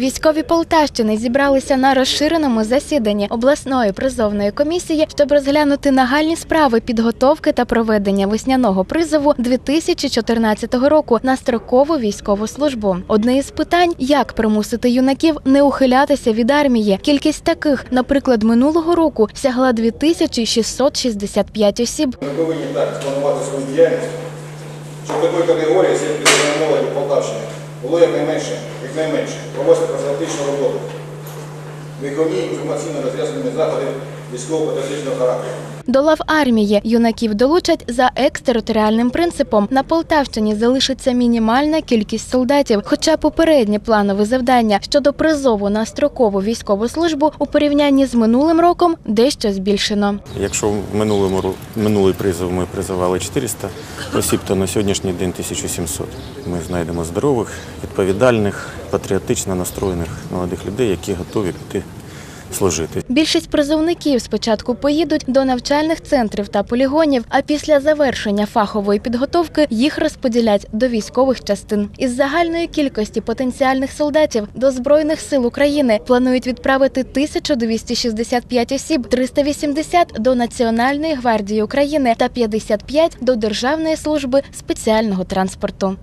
Військові Полтавщини зібралися на розширеному засіданні обласної призовної комісії, щоб розглянути нагальні справи підготовки та проведення весняного призову 2014 року на строкову військову службу. Одне із питань, як примусити юнаків не ухилятися від армії. Кількість таких, наприклад, минулого року сягла 2665 осіб. Ми повинні так спланувати свою діяльність, щоб такої категорії серед молоді Полтавщини було якнайменше, якнайменше. проводиться профілактичну роботу. Виховні інформаційно розв'язаними заходи військово-патріотичного характеру. До лав армії юнаків долучать за екстериторіальним принципом. На Полтавщині залишиться мінімальна кількість солдатів. Хоча попереднє планове завдання щодо призову на строкову військову службу у порівнянні з минулим роком дещо збільшено. Якщо в минулому минулий призов ми призивали 400 осіб, то на сьогоднішній день 1700. Ми знайдемо здорових, відповідальних, патріотично настроєних молодих людей, які готові піти служити. Більшість призовників спочатку поїдуть до навчальних центрів та полігонів, а після завершення фахової підготовки їх розподілять до військових частин. Із загальної кількості потенціальних солдатів до збройних сил України планують відправити 1265 осіб, 380 до Національної гвардії України та 55 до Державної служби спеціального транспорту.